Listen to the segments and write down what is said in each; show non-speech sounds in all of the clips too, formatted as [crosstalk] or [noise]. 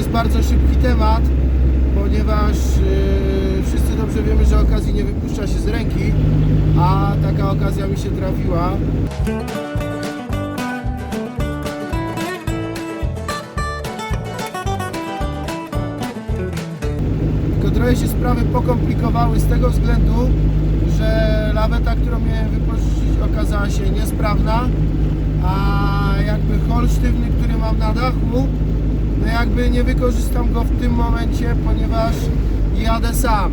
jest bardzo szybki temat, ponieważ yy, wszyscy dobrze wiemy, że okazji nie wypuszcza się z ręki, a taka okazja mi się trafiła. Tylko trochę się sprawy pokomplikowały z tego względu, że laweta, którą miałem wypożyczyć okazała się niesprawna, a jakby hol sztywny, który mam na dachu, no jakby nie wykorzystam go w tym momencie, ponieważ jadę sam.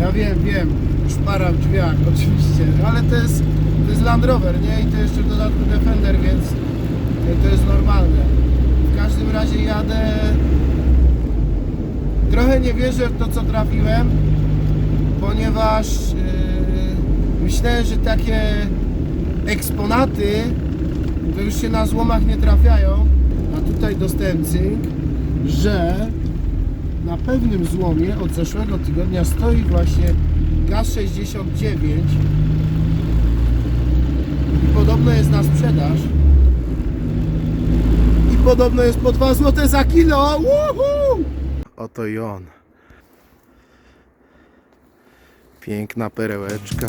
Ja wiem, wiem, szpara w drzwiach [laughs] oczywiście, ale to jest, to jest Land Rover, nie? I to jeszcze w dodatku Defender, więc to jest normalne. W każdym razie jadę Trochę nie wierzę w to, co trafiłem, ponieważ yy, myślałem, że takie eksponaty to już się na złomach nie trafiają, a tutaj dostałem cynk, że na pewnym złomie od zeszłego tygodnia stoi właśnie gaz 69 i podobno jest na sprzedaż i podobno jest po 2 zł za kilo. Woohoo! Oto i on. Piękna perełeczka.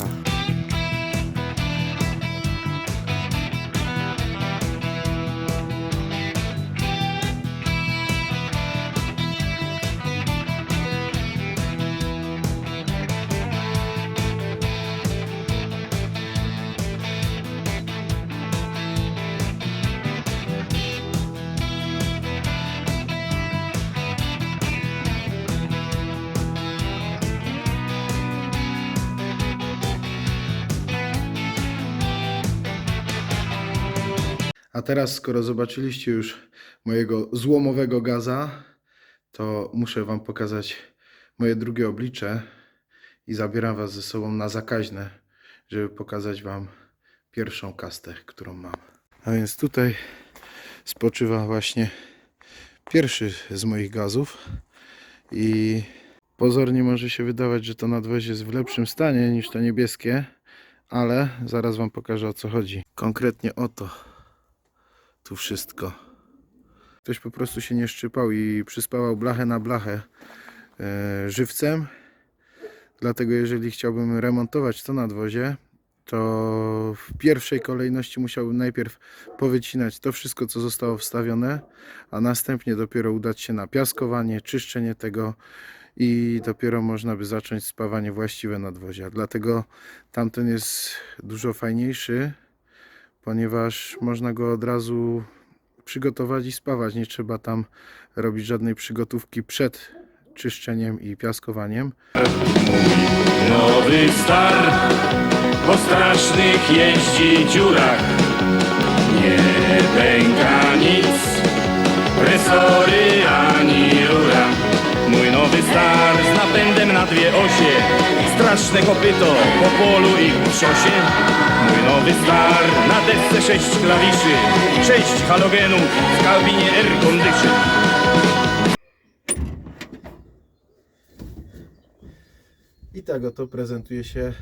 A teraz, skoro zobaczyliście już mojego złomowego gaza, to muszę Wam pokazać moje drugie oblicze i zabieram Was ze sobą na zakaźne, żeby pokazać Wam pierwszą kastę, którą mam. A więc tutaj spoczywa właśnie pierwszy z moich gazów i pozornie może się wydawać, że to nadwozie jest w lepszym stanie niż to niebieskie, ale zaraz Wam pokażę o co chodzi. Konkretnie o to tu wszystko. Ktoś po prostu się nie szczypał i przyspawał blachę na blachę e, żywcem. Dlatego jeżeli chciałbym remontować to nadwozie, to w pierwszej kolejności musiałbym najpierw powycinać to wszystko, co zostało wstawione, a następnie dopiero udać się na piaskowanie, czyszczenie tego i dopiero można by zacząć spawanie właściwe nadwozia. Dlatego tamten jest dużo fajniejszy, ponieważ można go od razu przygotować i spawać. Nie trzeba tam robić żadnej przygotówki przed czyszczeniem i piaskowaniem. Nowy star po strasznych jeździ dziurach Nie pęka nic, presory ani rura Mój nowy star z napędem na dwie osie Straszne kopyto po polu i w szosie Mój nowy star na desce sześć klawiszy Sześć halogenów w kabinie air condition I tak oto prezentuje się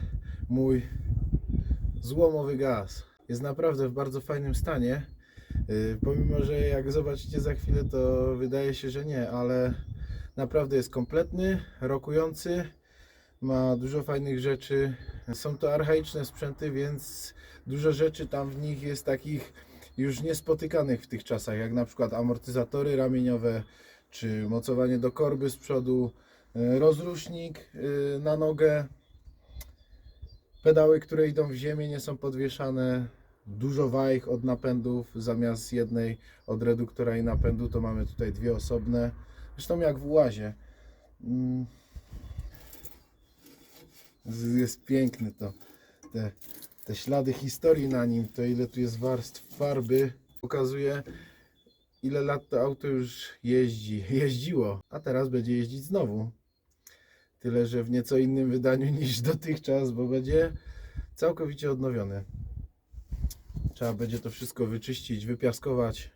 mój złomowy gaz. Jest naprawdę w bardzo fajnym stanie. Yy, Pomimo, że jak zobaczycie za chwilę, to wydaje się, że nie, ale naprawdę jest kompletny, rokujący, ma dużo fajnych rzeczy. Są to archaiczne sprzęty, więc dużo rzeczy tam w nich jest takich już niespotykanych w tych czasach, jak na przykład amortyzatory ramieniowe, czy mocowanie do korby z przodu, y, rozrusznik y, na nogę, pedały, które idą w ziemię, nie są podwieszane, dużo wajch od napędów, zamiast jednej od reduktora i napędu, to mamy tutaj dwie osobne, zresztą jak w łazie. Jest piękny to, te, te ślady historii na nim, to ile tu jest warstw farby, pokazuje ile lat to auto już jeździ, [laughs] jeździło, a teraz będzie jeździć znowu. Tyle, że w nieco innym wydaniu [laughs] niż dotychczas, bo będzie całkowicie odnowiony. Trzeba będzie to wszystko wyczyścić, wypiaskować,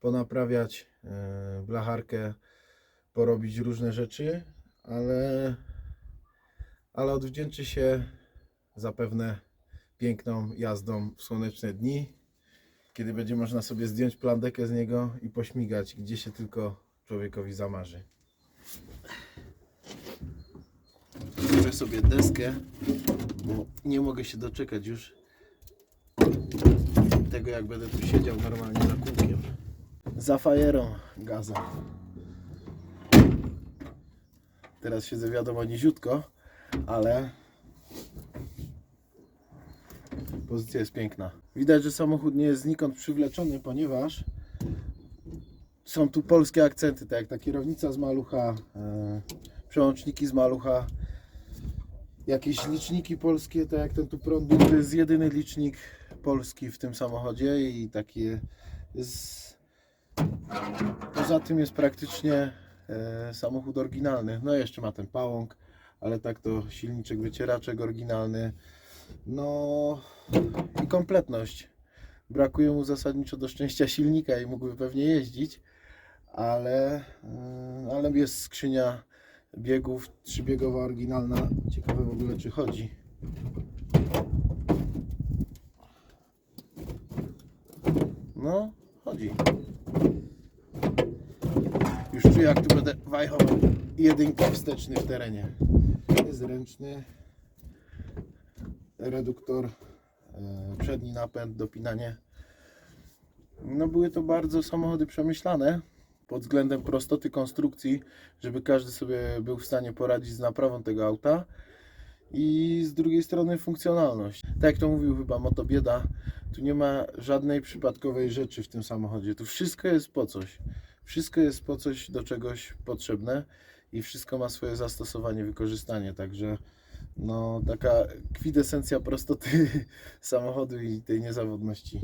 ponaprawiać e, blacharkę, porobić różne rzeczy, ale, ale odwdzięczy się zapewne piękną jazdą w słoneczne dni, kiedy będzie można sobie zdjąć plandekę z niego i pośmigać, gdzie się tylko człowiekowi zamarzy. Biorę sobie deskę, bo nie mogę się doczekać już tego, jak będę tu siedział normalnie za kółkiem. Za fajerą gaza. Teraz siedzę wiadomo niziutko, ale pozycja jest piękna. Widać, że samochód nie jest znikąd przywleczony, ponieważ są tu polskie akcenty, tak jak ta kierownica z malucha, e, przełączniki z malucha, jakieś liczniki polskie, tak jak ten tu prąd to jest jedyny licznik polski w tym samochodzie i takie jest... Poza tym jest praktycznie e, samochód oryginalny. No jeszcze ma ten pałąk, ale tak to silniczek, wycieraczek oryginalny. No i kompletność. Brakuje mu zasadniczo do szczęścia silnika i mógłby pewnie jeździć, ale, yy, ale jest skrzynia biegów, trzybiegowa oryginalna. Ciekawe w ogóle czy chodzi. No, chodzi. Już czuję jak tu będę wajchał jedynkę wsteczny w terenie. Jest ręczny reduktor, e, przedni napęd, dopinanie. No były to bardzo samochody przemyślane pod względem prostoty konstrukcji, żeby każdy sobie był w stanie poradzić z naprawą tego auta i z drugiej strony funkcjonalność. Tak jak to mówił chyba Motobieda, tu nie ma żadnej przypadkowej rzeczy w tym samochodzie. Tu wszystko jest po coś. Wszystko jest po coś do czegoś potrzebne i wszystko ma swoje zastosowanie, wykorzystanie. Także no taka kwintesencja prostoty [laughs] samochodu i tej niezawodności.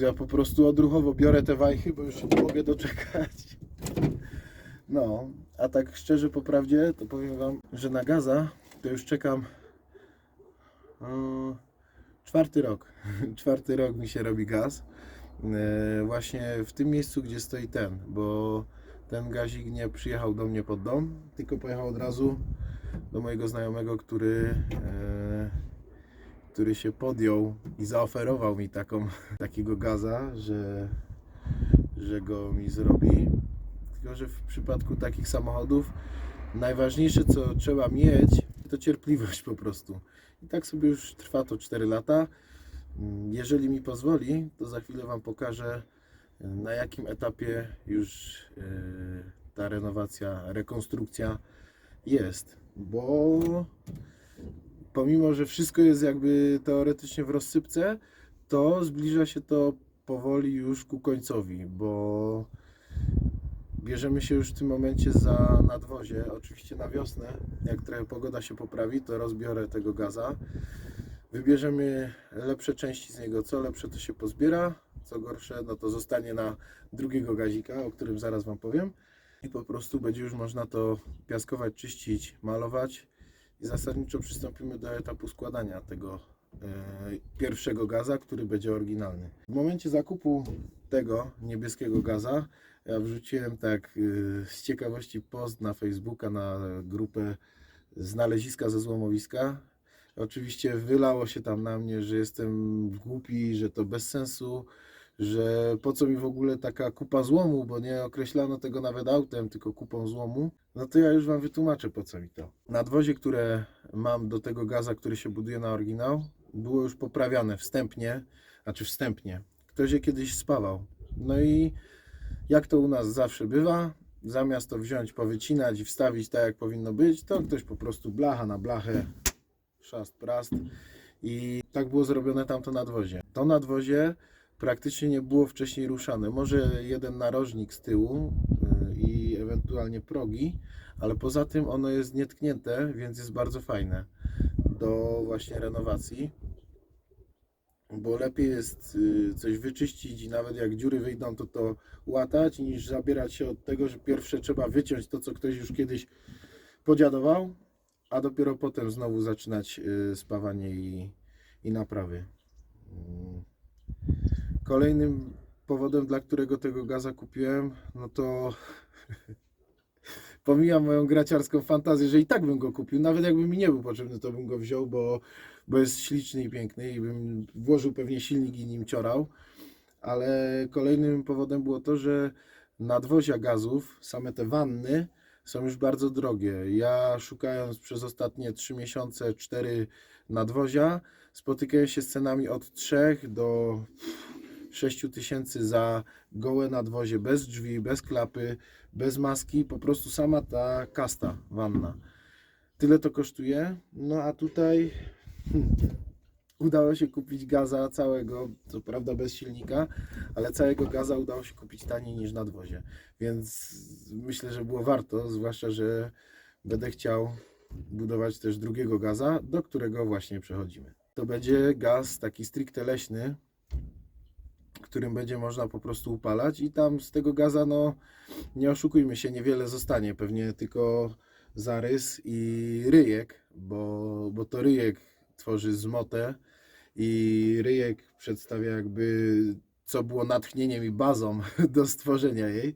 Ja po prostu odruchowo biorę te wajchy, bo już się nie mogę doczekać. [laughs] No, a tak szczerze po prawdzie, to powiem Wam, że na gaza to już czekam czwarty rok. [laughs] czwarty rok mi się robi gaz. E, właśnie w tym miejscu, gdzie stoi ten, bo ten gazik nie przyjechał do mnie pod dom, tylko pojechał od razu do mojego znajomego, który, e, który się podjął i zaoferował mi taką, [laughs] takiego gaza, że, że go mi zrobi. Tylko, że w przypadku takich samochodów najważniejsze, co trzeba mieć, to cierpliwość po prostu. I tak sobie już trwa to 4 lata. Mm, Jeżeli mi pozwoli, to za chwilę Wam pokażę, na jakim etapie już e, ta renowacja, rekonstrukcja jest. Bo pomimo, że wszystko jest jakby teoretycznie w rozsypce, to zbliża się to powoli już ku końcowi, bo bierzemy się już w tym momencie za nadwozie. Oczywiście na wiosnę, jak trochę pogoda się poprawi, to rozbiorę tego gaza. Wybierzemy lepsze części z niego. Co lepsze, to się pozbiera. Co gorsze, no to zostanie na drugiego gazika, o którym zaraz Wam powiem. I po prostu będzie już można to piaskować, czyścić, malować. I zasadniczo przystąpimy do etapu składania tego e, pierwszego gaza, który będzie oryginalny. W momencie zakupu tego niebieskiego gaza ja wrzuciłem tak y, z ciekawości post na Facebooka, na grupę znaleziska ze złomowiska. Oczywiście wylało się tam na mnie, że jestem głupi, że to bez sensu, że po co mi w ogóle taka kupa złomu, bo nie określano tego nawet autem, tylko kupą złomu. No to ja już Wam wytłumaczę po co mi to. Nadwozie, które mam do tego gaza, który się buduje na oryginał, było już poprawiane wstępnie, znaczy wstępnie. Ktoś je kiedyś spawał. No i jak to u nas zawsze bywa, zamiast to wziąć, powycinać i wstawić tak jak powinno być, to ktoś po prostu blacha na blachę, szast prast i tak było zrobione tamto nadwozie. To nadwozie praktycznie nie było wcześniej ruszane. Może jeden narożnik z tyłu yy, i ewentualnie progi, ale poza tym ono jest nietknięte, więc jest bardzo fajne do właśnie renowacji bo lepiej jest y, coś wyczyścić i nawet jak dziury wyjdą, to to łatać, niż zabierać się od tego, że pierwsze trzeba wyciąć to, co ktoś już kiedyś podziadował, a dopiero potem znowu zaczynać y, spawanie i, i naprawy. Kolejnym powodem, dla którego tego gaza kupiłem, no to [laughs] pomijam moją graciarską fantazję, że i tak bym go kupił, nawet jakby mi nie był potrzebny, to bym go wziął, bo, bo jest śliczny i piękny i bym włożył pewnie silnik i nim ciorał. Ale kolejnym powodem było to, że nadwozia gazów, same te wanny są już bardzo drogie. Ja szukając przez ostatnie 3 miesiące 4 nadwozia, spotykałem się z cenami od 3 do 6 tysięcy za gołe nadwozie, bez drzwi, bez klapy, bez maski, po prostu sama ta kasta wanna. Tyle to kosztuje. No a tutaj [laughs] udało się kupić gaza całego, co prawda bez silnika, ale całego gaza udało się kupić taniej niż nadwozie. Więc myślę, że było warto, zwłaszcza, że będę chciał budować też drugiego gaza, do którego właśnie przechodzimy. To będzie gaz taki stricte leśny, którym będzie można po prostu upalać i tam z tego gaza, no nie oszukujmy się, niewiele zostanie, pewnie tylko zarys i ryjek, bo, bo to ryjek tworzy zmotę i ryjek przedstawia jakby co było natchnieniem i bazą [laughs] do stworzenia jej.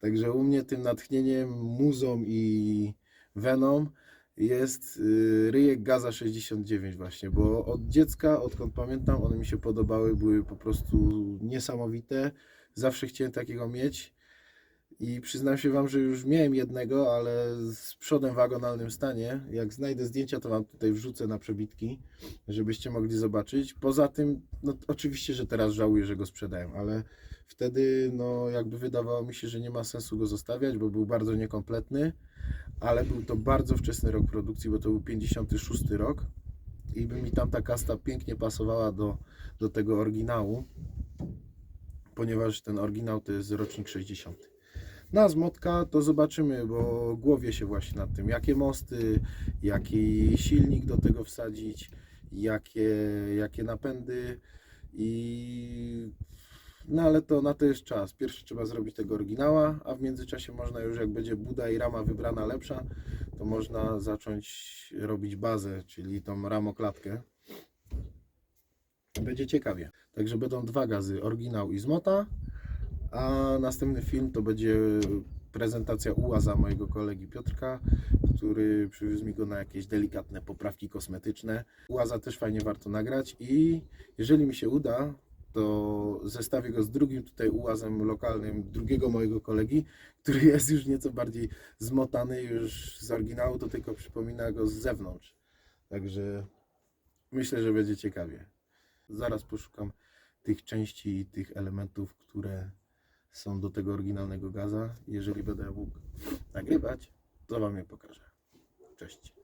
Także u mnie tym natchnieniem, muzą i weną jest y, ryjek Gaza 69 właśnie, bo od dziecka, odkąd pamiętam, one mi się podobały, były po prostu niesamowite. Zawsze chciałem takiego mieć i przyznam się Wam, że już miałem jednego, ale z przodem w agonalnym stanie. Jak znajdę zdjęcia, to Wam tutaj wrzucę na przebitki, żebyście mogli zobaczyć. Poza tym, no oczywiście, że teraz żałuję, że go sprzedałem, ale wtedy no jakby wydawało mi się, że nie ma sensu go zostawiać, bo był bardzo niekompletny, ale był to bardzo wczesny rok produkcji, bo to był 56 rok i by mi tam ta kasta pięknie pasowała do, do tego oryginału, ponieważ ten oryginał to jest rocznik 60. Na zmotka to zobaczymy, bo głowię się właśnie nad tym, jakie mosty, jaki silnik do tego wsadzić, jakie, jakie napędy i no ale to na to jest czas. Pierwszy trzeba zrobić tego oryginała, a w międzyczasie można już jak będzie buda i rama wybrana lepsza, to można zacząć robić bazę, czyli tą ramoklatkę. Będzie ciekawie. Także będą dwa gazy, oryginał i zmota, a następny film to będzie prezentacja ułaza mojego kolegi Piotrka, który przywiózł mi go na jakieś delikatne poprawki kosmetyczne. Ułaza też fajnie warto nagrać i jeżeli mi się uda, to zestawię go z drugim tutaj ułazem lokalnym drugiego mojego kolegi, który jest już nieco bardziej zmotany już z oryginału, to tylko przypomina go z zewnątrz. Także myślę, że będzie ciekawie. Zaraz poszukam tych części i tych elementów, które są do tego oryginalnego gaza. Jeżeli będę mógł nagrywać, to Wam je pokażę. Cześć.